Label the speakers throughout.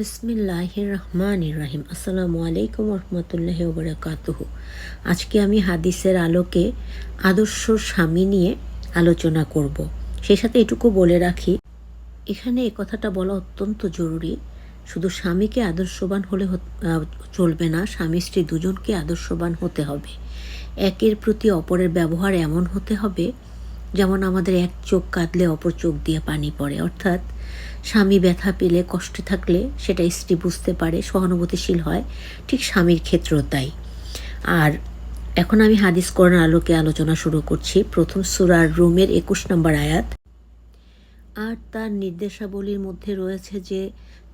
Speaker 1: বিসমিল্লাহ রহমান রাহিম আসসালামু আলাইকুম রহমতুল্লাহ ওবরাকাতুহ। আজকে আমি হাদিসের আলোকে আদর্শ স্বামী নিয়ে আলোচনা করব। সেই সাথে এটুকু বলে রাখি, এখানে এ কথাটা বলা অত্যন্ত জরুরি। শুধু স্বামীকে আদর্শবান হলে চলবে না, স্বামী স্ত্রী দুজনকে আদর্শবান হতে হবে। একের প্রতি অপরের ব্যবহার এমন হতে হবে যেমন আমাদের এক চোখ কাঁদলে অপর চোখ দিয়ে পানি পড়ে, অর্থাৎ স্বামী ব্যথা পেলে, কষ্টে থাকলে সেটা স্ত্রী বুঝতে পারে, সহানুভূতিশীল হয়, ঠিক স্বামীর ক্ষেত্রেও তাই। আর এখন আমি হাদিস করোনা আলোকে আলোচনা শুরু করছি। প্রথম সুরার রুমের একুশ নম্বর আয়াত। আর তার নির্দেশাবলীর মধ্যে রয়েছে যে,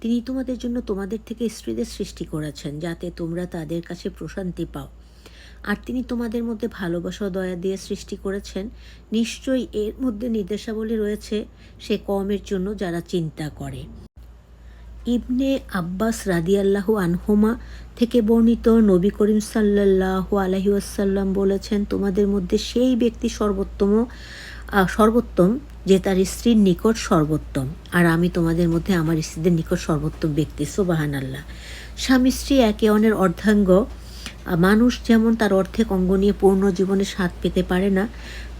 Speaker 1: তিনি তোমাদের জন্য তোমাদের থেকে স্ত্রীদের সৃষ্টি করেছেন, যাতে তোমরা তাদের কাছে প্রশান্তি পাও। আর তিনি তোমাদের মধ্যে ভালোবাসা দয়া দিয়ে সৃষ্টি করেছেন। নিশ্চয়ই এর মধ্যে নির্দেশাবলী রয়েছে সে কমের জন্য যারা চিন্তা করে। ইবনে আব্বাস রাদিয়াল্লাহু আনহুমা থেকে বর্ণিত নবী করিম সাল্লাল্লাহু আলাইহি ওয়াসাল্লাম বলেছেন, তোমাদের মধ্যে সেই ব্যক্তি সর্বোত্তম সর্বোত্তম যে তার স্ত্রীর নিকট সর্বোত্তম। আর আমি তোমাদের মধ্যে আমার স্ত্রীদের নিকট সর্বোত্তম ব্যক্তি সোবাহান আল্লাহ স্বামী স্ত্রী একে অন্যের অর্ধাঙ্গ মানুষ যেমন তার অর্ধেক অঙ্গ নিয়ে পূর্ণ জীবনে স্বাদ পেতে পারে না,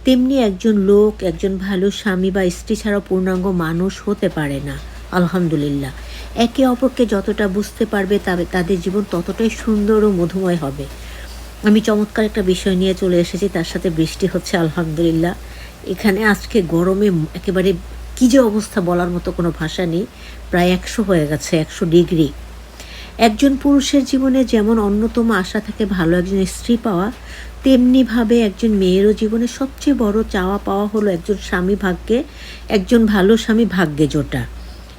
Speaker 1: তেমনি একজন লোক, একজন ভালো স্বামী বা স্ত্রী ছাড়া পূর্ণাঙ্গ মানুষ হতে পারে না। আলহামদুলিল্লাহ। একে অপরকে যতটা বুঝতে পারবে তবে তাদের জীবন ততটাই সুন্দর ও মধুময় হবে। আমি চমৎকার একটা বিষয় নিয়ে চলে এসেছি, তার সাথে বৃষ্টি হচ্ছে, আলহামদুলিল্লাহ। এখানে আজকে গরমে একেবারে কী যে অবস্থা বলার মতো কোনো ভাষা নেই। প্রায় একশো হয়ে গেছে, একশো ডিগ্রি। একজন পুরুষের জীবনে যেমন অন্যতম আশা থাকে ভালো একজন স্ত্রী পাওয়া, তেমনিভাবে একজন মেয়েরও জীবনে সবচেয়ে বড় চাওয়া পাওয়া হলো একজন স্বামী ভাগ্যে, একজন ভালো স্বামী ভাগ্যে জোটা।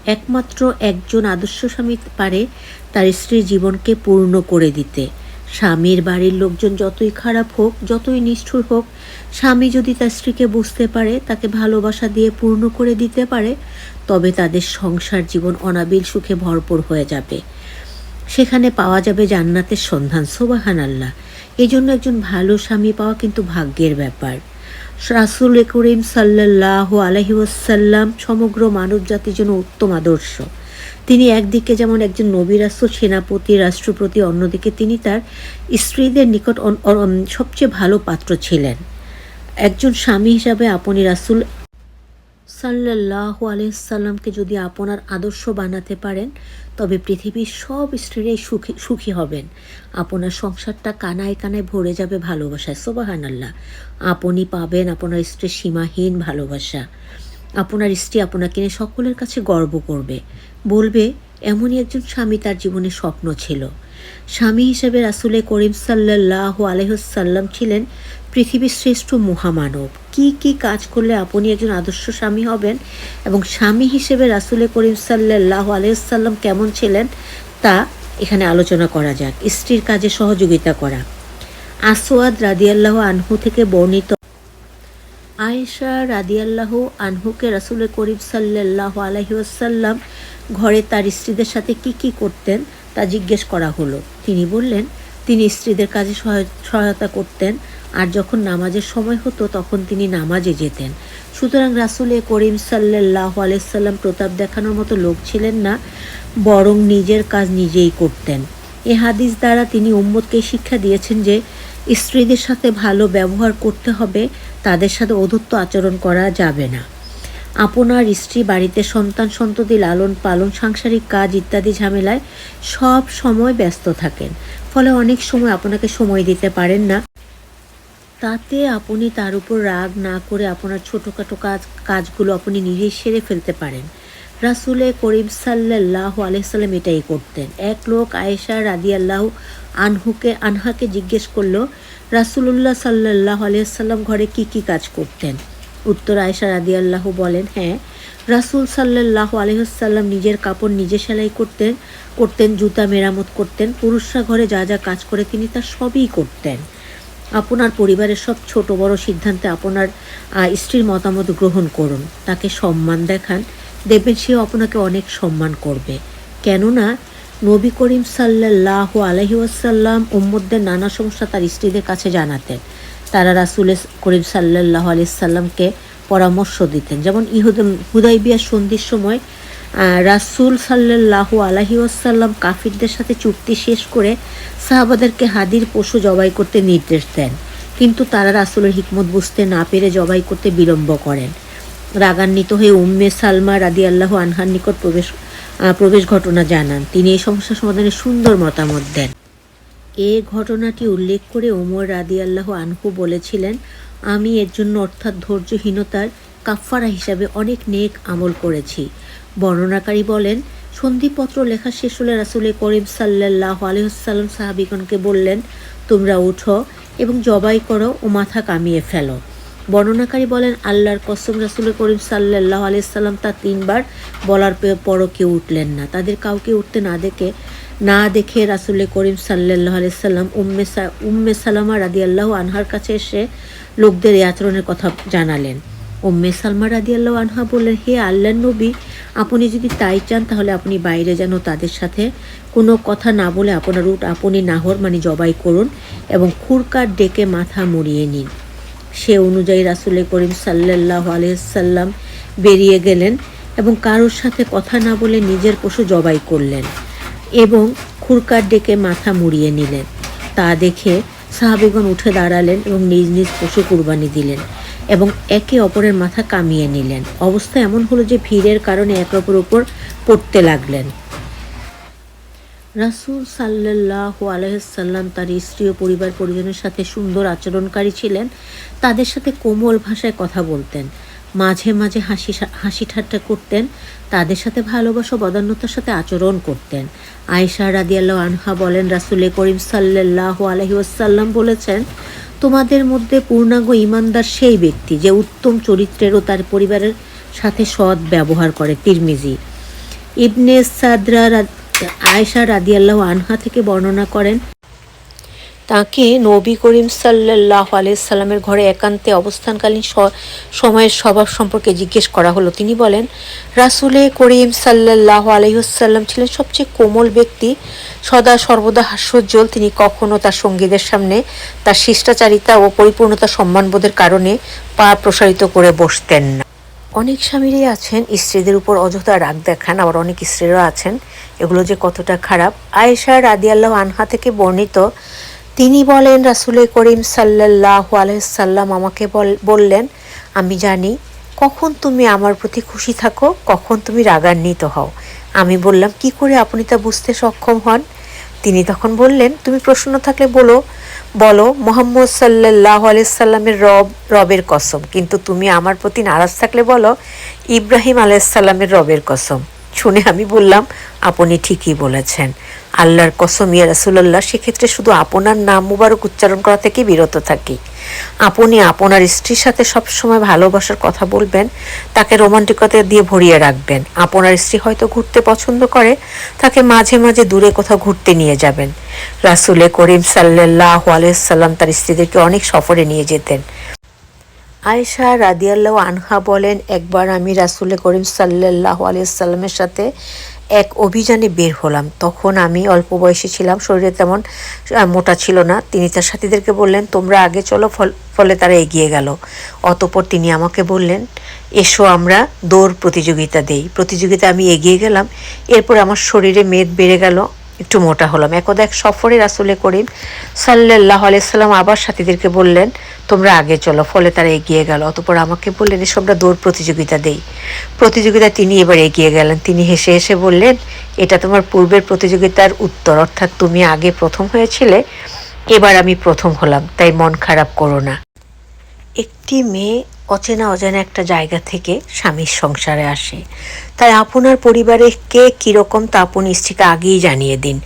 Speaker 1: একমাত্র একজন আদর্শ স্বামী পারে তার স্ত্রীর জীবনকে পূর্ণ করে দিতে। স্বামীর বাড়ির লোকজন যতই খারাপ হোক, যতই নিষ্ঠুর হোক, স্বামী যদি তার স্ত্রীকে বুঝতে পারে, তাকে ভালোবাসা দিয়ে পূর্ণ করে দিতে পারে, তবে তাদের সংসার জীবন অনাবিল সুখে ভরপুর হয়ে যাবে। সেখানে পাওয়া যাবে জান্নাতের সন্ধান সোবাহান আল্লাহ এই জন্য একজন ভালো স্বামী পাওয়া কিন্তু ভাগ্যের ব্যাপার। রাসুল করিম সাল্লাহ আলহি ওয়াসাল্লাম সমগ্র মানব জাতির জন্য উত্তম আদর্শ। তিনি একদিকে যেমন একজন নবী রাষ্ট্র সেনাপতি, রাষ্ট্রপতি, অন্যদিকে তিনি তার স্ত্রীদের নিকট সবচেয়ে ভালো পাত্র ছিলেন। একজন স্বামী হিসাবে আপনি রাসুল সাল্লাহ আলহিসাল্লামকে যদি আপনার আদর্শ বানাতে পারেন, তবে পৃথিবীর সব স্ত্রীরাই সুখী সুখী হবেন। আপনার সংসারটা কানায় কানায় ভরে যাবে ভালোবাসায়। সোবাহান আল্লাহ আপনি পাবেন আপনার স্ত্রীর সীমাহীন ভালোবাসা। আপনার স্ত্রী আপনাকে নিয়ে সকলের কাছে গর্ব করবে। বলবে, এমনই একজন স্বামী তার জীবনে স্বপ্ন ছিল। স্বামী হিসেবে রাসুলে করিম সাল্লাহ আলহ্লাম ছিলেন পৃথিবীর শ্রেষ্ঠ মহামানব। কি কি কাজ করলে আপনি একজন আদর্শ স্বামী হবেন এবং স্বামী হিসেবে রাসুলে করিম সাল্লাহ আলহ্লাম কেমন ছিলেন, তা এখানে আলোচনা করা যাক। স্ত্রীর কাজে সহযোগিতা করা। আসওয়াদ রাদিয়াল্লাহ আনহু থেকে বর্ণিত আয়েশা রাদিয়াল্লাহু আনহুকে রাসুল করিম সাল্লাহ আলহিউসাল্লাম ঘরে তার স্ত্রীদের সাথে কি কি করতেন তা জিজ্ঞেস করা হলো। তিনি বললেন, তিনি স্ত্রীদের কাজে সহায়- সহায়তা করতেন, আর যখন নামাজের সময় হতো তখন তিনি নামাজে যেতেন। সুতরাং রাসুলে করিম সাল্লাহ আলাইসাল্লাম প্রতাপ দেখানোর মতো লোক ছিলেন না, বরং নিজের কাজ নিজেই করতেন। এ হাদিস দ্বারা তিনি উম্মতকে শিক্ষা দিয়েছেন যে, স্ত্রীদের সাথে ভালো ব্যবহার করতে হবে, তাদের সাথে অধূর্ত আচরণ করা যাবে না। আপনার স্ত্রী, বাড়িতে সন্তান সন্ততি লালন পালন, সাংসারিক কাজ ইত্যাদি ঝামেলায় সব সময় ব্যস্ত থাকেন। ফলে অনেক সময় আপনাকে সময় দিতে পারেন না। তাতে আপনি তার উপর রাগ না করে আপনার ছোটোখাটো কাজ, কাজগুলো আপনি নিজেই সেরে ফেলতে পারেন। রাসুলে করিম সাল্লাহ আলহিসাল্লাম এটাই করতেন। এক লোক আয়েশা রাদিয়াল্লাহ আনহুকে, আনহাকে জিজ্ঞেস করল, রাসুলুল্লাহ সাল্লাহ আলহিসাল্লাম ঘরে কি কি কাজ করতেন? উত্তর আয়েশা রাদিয়াল্লাহু বলেন হ্যাঁ রাসুল সাল্লাহ আলহিসাল্লাম নিজের কাপড় নিজে সেলাই করতেন করতেন, জুতা মেরামত করতেন, পুরুষরা ঘরে যা যা কাজ করে তিনি তা সবই করতেন। আপনার পরিবারের সব ছোট বড় সিদ্ধান্তে আপনার স্ত্রীর মতামত গ্রহণ করুন। তাকে সম্মান দেখান, দেখবেন সেও আপনাকে অনেক সম্মান করবে। কেননা, নবী করিম সাল্লাহ আলহি ওয়াসাল্লাম উম্মদদের নানা সমস্যা তার স্ত্রীদের কাছে জানাতেন। তারা রাসুল করিম সাল্লাহ আলিয়াল্লামকে পরামর্শ দিতেন। যেমন ইহুদ, হুদাইবিয়া সন্ধির সময় রাসুল সাল্লাহু আলহি ওয়াসাল্লাম কাফিরদের সাথে চুক্তি শেষ করে সাহাবাদেরকে হাদির পশু জবাই করতে নির্দেশ দেন। কিন্তু তারা রাসুলের হিকমত বুঝতে না পেরে জবাই করতে বিলম্ব করেন। রাগান্বিত হয়ে উম্মে সালমা রাদি আল্লাহ আনহার নিকট প্রবেশ প্রবেশ ঘটনা জানান। তিনি এই সমস্যা সমাধানে সুন্দর মতামত দেন। এ ঘটনাটি উল্লেখ করে ওমর রাদি আল্লাহ আনহু বলেছিলেন, আমি এর জন্য অর্থাৎ ধৈর্যহীনতার কাফফারা হিসাবে অনেক নেক আমল করেছি। বর্ণনাকারী বলেন, সন্ধিপত্র লেখা শেষ হলে রাসুলে করিম সাল্লাহ আলহাম সাহাবিগণকে বললেন, তোমরা উঠো এবং জবাই করো ও মাথা কামিয়ে ফেলো। বর্ণনাকারী বলেন, আল্লাহর কসম রাসুল করিম সাল্লাহ আলাইসাল্লাম তা তিনবার বলার পরও কেউ উঠলেন না। তাদের কাউকে উঠতে না দেখে না দেখে রাসুল করিম সাল্লাহ আলাইসাল্লাম উম্মে উম্মে সালামা রাদি আল্লাহ আনহার কাছে এসে লোকদের এই আচরণের কথা জানালেন। উম্মে সালমা রাদি আল্লাহ আনহা বললেন, হে আল্লাহ নবী, আপনি যদি তাই চান, তাহলে আপনি বাইরে যেন তাদের সাথে। কোনো কথা না বলে আপনার উট আপনি নাহর মানে জবাই করুন এবং খুরকার ডেকে মাথা মুড়িয়ে নিন। সে অনুযায়ী রাসুলে করিম সাল্লাহ আলহাম বেরিয়ে গেলেন এবং কারোর সাথে কথা না বলে নিজের পশু জবাই করলেন। এবং খুরকার ডেকে মাথা মুড়িয়ে নিলেন। তা দেখে সাহাবেগণ উঠে দাঁড়ালেন এবং নিজ নিজ পশু কুরবানি দিলেন এবং একে অপরের মাথা কামিয়ে নিলেন। অবস্থা এমন হলো যে ভিড়ের কারণে একে অপর উপর পড়তে লাগলেন। রাসুল সাল্লাহ আলহাম তার স্ত্রী ও পরিবার পরিজনের সাথে সুন্দর আচরণকারী ছিলেন। তাদের সাথে কোমল ভাষায় কথা বলতেন। মাঝে মাঝে হাসি হাসি ঠাট্টা করতেন, তাদের সাথে ভালোবাসা বদান্যতার সাথে আচরণ করতেন। আয়সা রাদিয়াল্লাহ আনহা বলেন, রাসুলে করিম সাল্লাহ আলহি ওয়াসাল্লাম বলেছেন, তোমাদের মধ্যে পূর্ণাঙ্গ ইমানদার সেই ব্যক্তি যে উত্তম চরিত্রের ও তার পরিবারের সাথে সৎ ব্যবহার করে। তিরমিজি। ইবনে সাদরা আয়েশা রাদিয়াল্লাহ আনহা থেকে বর্ণনা করেন তাকে নবী করিম সাল্লাহ আলাইসাল্লামের ঘরে একান্তে অবস্থানকালীন সময়ের স্বভাব সম্পর্কে জিজ্ঞেস করা হলো। তিনি বলেন, রাসুলে করিম সাল্লাহ আলহিহসাল্লাম ছিলেন সবচেয়ে কোমল ব্যক্তি। সদা সর্বদা হাস্যোজ্জ্বল। তিনি কখনো তার সঙ্গীদের সামনে তার শিষ্টাচারিতা ও পরিপূর্ণতা সম্মানবোধের কারণে পা প্রসারিত করে বসতেন না। অনেক স্বামীরই আছেন, স্ত্রীদের উপর অযথা রাগ দেখান। আবার অনেক স্ত্রীরা আছেন। এগুলো যে কতটা খারাপ। আয়েশা রাদিয়াল্লাহ আনহা থেকে বর্ণিত তিনি বলেন রাসুলে করিম সাল্লাহ আলহাম আমাকে বল- বললেন, আমি জানি, কখন তুমি আমার প্রতি খুশি থাকো, কখন তুমি রাগান্বিত হও। আমি বললাম, কি করে আপনি তা বুঝতে সক্ষম হন? তিনি তখন বললেন, তুমি প্রশ্ন থাকলে বলো বলো, মোহাম্মদ সাল্লাহ আলাইসাল্লামের রব, রবের কসম, কিন্তু তুমি আমার প্রতি নারাজ থাকলে বলো, ইব্রাহিম আলাইসাল্লামের রবের কসম। শুনে আমি বললাম, আপনি ঠিকই বলেছেন। আল্লাহর কসম, ইয়া রাসুল্লাহ সেক্ষেত্রে শুধু আপনার নাম মুবারক উচ্চারণ করা থেকে বিরত থাকি। আপনি আপনার স্ত্রীর সাথে সবসময় ভালোবাসার কথা বলবেন, তাকে রোমান্টিকতা দিয়ে ভরিয়ে রাখবেন। আপনার স্ত্রী হয়তো ঘুরতে পছন্দ করে, তাকে মাঝে মাঝে দূরে কোথাও ঘুরতে নিয়ে যাবেন। রাসুলে করিম সাল্লাহ আলাইসাল্লাম তার স্ত্রীদেরকে অনেক সফরে নিয়ে যেতেন। আয়েশা রাদিয়াল্লাহ আনহা বলেন, একবার আমি রাসুলে করিম সাল্লাহ আলিয়াল্লামের সাথে এক অভিযানে বের হলাম। তখন আমি অল্প বয়সী ছিলাম, শরীরে তেমন মোটা ছিল না। তিনি তার সাথীদেরকে বললেন, তোমরা আগে চলো, ফল- ফলে তারা এগিয়ে গেল। অতপর তিনি আমাকে বললেন, এসো, আমরা দৌড় প্রতিযোগিতা দেই। প্রতিযোগিতা আমি এগিয়ে গেলাম। এরপর আমার শরীরে মেদ বেড়ে গেল, একটু মোটা হলাম। একদা এক সফরে রাসুলে করিম সাল্লাহ আলাইসাল্লাম আবার সাথীদেরকে বললেন তোমরা আগে চলো, ফলে তারা এগিয়ে গেল। অতপর আমাকে বললেন এসব আমরা দৌড় প্রতিযোগিতা দেই। প্রতিযোগিতায় তিনি এবার এগিয়ে গেলেন। তিনি হেসে হেসে বললেন, এটা তোমার পূর্বের প্রতিযোগিতার উত্তর। অর্থাৎ তুমি আগে প্রথম হয়েছিলে, এবার আমি প্রথম হলাম। তাই মন খারাপ করো না। একটি মেয়ে অচেনা অজানা একটা জায়গা থেকে স্বামীর সংসারে আসে। তাই আপনার পরিবারে কে কীরকম তা আপনি স্ত্রীকে আগেই জানিয়ে দিন।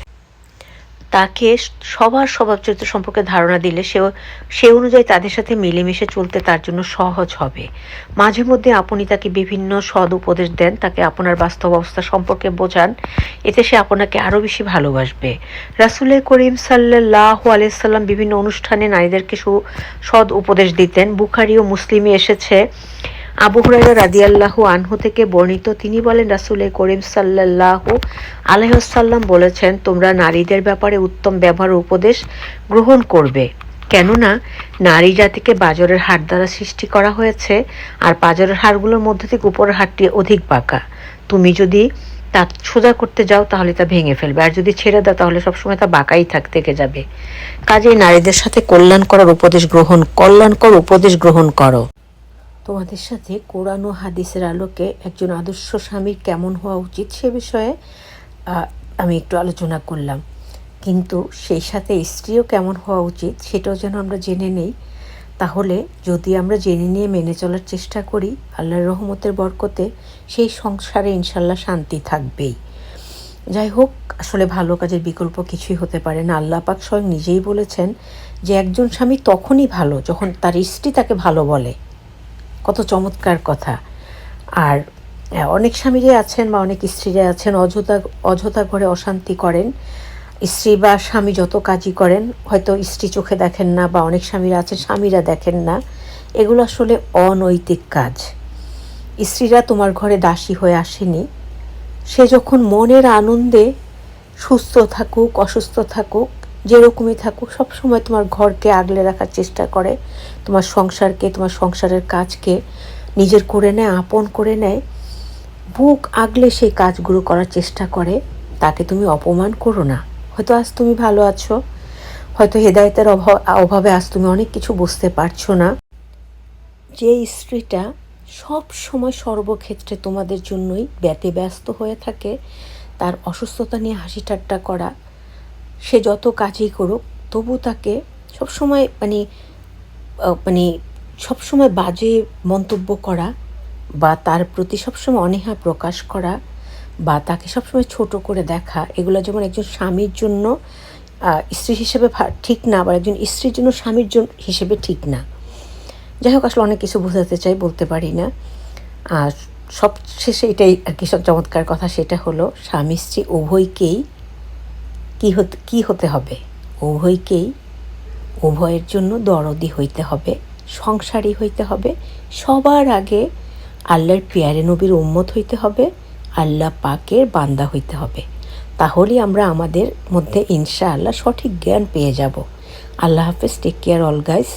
Speaker 1: তাকে সবার স্বভাব চরিত্র সম্পর্কে ধারণা দিলে সেও, সে অনুযায়ী তাদের সাথে মিলেমিশে চলতে তার জন্য সহজ হবে। মাঝে মধ্যে আপনি তাকে বিভিন্ন সদ উপদেশ দেন, তাকে আপনার বাস্তব অবস্থা সম্পর্কে বোঝান। এতে সে আপনাকে আরও বেশি ভালোবাসবে। রাসুলের করিম সাল্লাহ আলাইসাল্লাম বিভিন্ন অনুষ্ঠানে নারীদেরকে সু, সদ উপদেশ দিতেন। বুখারি ও মুসলিমে এসেছে আবু হুরাইরা রাদিয়াল্লাহু আনহু থেকে বর্ণিত, তিনি বলেন, রাসুলের করিম সাল্লাল্লাহু আলহ্লাম বলেছেন, তোমরা নারীদের ব্যাপারে উত্তম ব্যবহার উপদেশ গ্রহণ করবে। কেননা, নারী জাতিকে বাজরের হাড় দ্বারা সৃষ্টি করা হয়েছে, আর পাজরের হাড়গুলোর মধ্যে থেকে উপরের হাড়টি অধিক বাঁকা তুমি যদি তা সোজা করতে যাও, তাহলে তা ভেঙে ফেলবে। আর যদি ছেড়ে দাও, তাহলে সবসময় তা বাঁকাই থাক, থেকে যাবে। কাজেই নারীদের সাথে কল্যাণ করার উপদেশ গ্রহণ, কল্যাণকর উপদেশ গ্রহণ করো। তোমাদের সাথে কোরআন ও হাদিসের আলোকে একজন আদর্শ স্বামীর কেমন হওয়া উচিত সে বিষয়ে আমি একটু আলোচনা করলাম। কিন্তু সেই সাথে স্ত্রীও কেমন হওয়া উচিত সেটাও যেন আমরা জেনে নেই। তাহলে যদি আমরা জেনে নিয়ে মেনে চলার চেষ্টা করি, আল্লাহর রহমতের বরকতে সেই সংসারে ইনশাল্লাহ শান্তি থাকবেই। যাই হোক, আসলে ভালো কাজের বিকল্প কিছুই হতে পারে না। আল্লাহ পাক স্বয়ং নিজেই বলেছেন যে, একজন স্বামী তখনই ভালো যখন তার স্ত্রী তাকে ভালো বলে। কত চমৎকার কথা। আর অনেক স্বামীরাই আছেন বা অনেক স্ত্রীরা আছেন, অযথা অযথা ঘরে অশান্তি করেন। স্ত্রী বা স্বামী যত কাজই করেন, হয়তো স্ত্রী চোখে দেখেন না বা অনেক স্বামীরা আছেন স্বামীরা দেখেন না। এগুলো আসলে অনৈতিক কাজ। স্ত্রীরা তোমার ঘরে দাসী হয়ে আসেনি। সে যখন মনের আনন্দে সুস্থ থাকুক, অসুস্থ থাকুক যেরকমই থাকুক সব সময় তোমার ঘরকে আগলে রাখার চেষ্টা করে। তোমার সংসারকে, তোমার সংসারের কাজকে নিজের করে নেয়, আপন করে নেয়। বুক আগলে সেই কাজগুলো করার চেষ্টা করে তাকে তুমি অপমান করো না। হয়তো আজ তুমি ভালো আছো, হয়তো হেদায়েতের অভাব, অভাবে আজ তুমি অনেক কিছু বুঝতে পারছ না। যে স্ত্রীটা সব সময় সর্বক্ষেত্রে তোমাদের জন্যই ব্যতে ব্যস্ত হয়ে থাকে, তার অসুস্থতা নিয়ে হাসি ঠাট্টা করা সে যত কাজই করুক, তবু তাকে সবসময় মানে মানে সবসময় বাজে মন্তব্য করা বা তার প্রতি সবসময় অনীহা প্রকাশ করা বা তাকে সবসময় ছোট করে দেখা, এগুলো যেমন একজন স্বামীর জন্য স্ত্রী হিসেবে ঠিক না আবার একজন স্ত্রীর জন্য স্বামীর জন্য হিসেবে ঠিক না। যাই হোক, আসলে অনেক কিছু বোঝাতে চাই, বলতে পারি না। আর সব শেষে এটাই আর কি, সব চমৎকার কথা, সেটা হলো স্বামী স্ত্রী উভয়কেই কী হতে কী হতে হবে? উভয়কেই উভয়ের জন্য দরদি হইতে হবে, সংসারী হইতে হবে, সবার আগে আল্লাহর পেয়ারে নবীর উম্মত হইতে হবে, আল্লাহ পাকের বান্দা হইতে হবে। তাহলেই আমরা আমাদের মধ্যে ইনশা আল্লাহ সঠিক জ্ঞান পেয়ে যাব। আল্লাহ হাফেজ টেক কেয়ার অল গাইস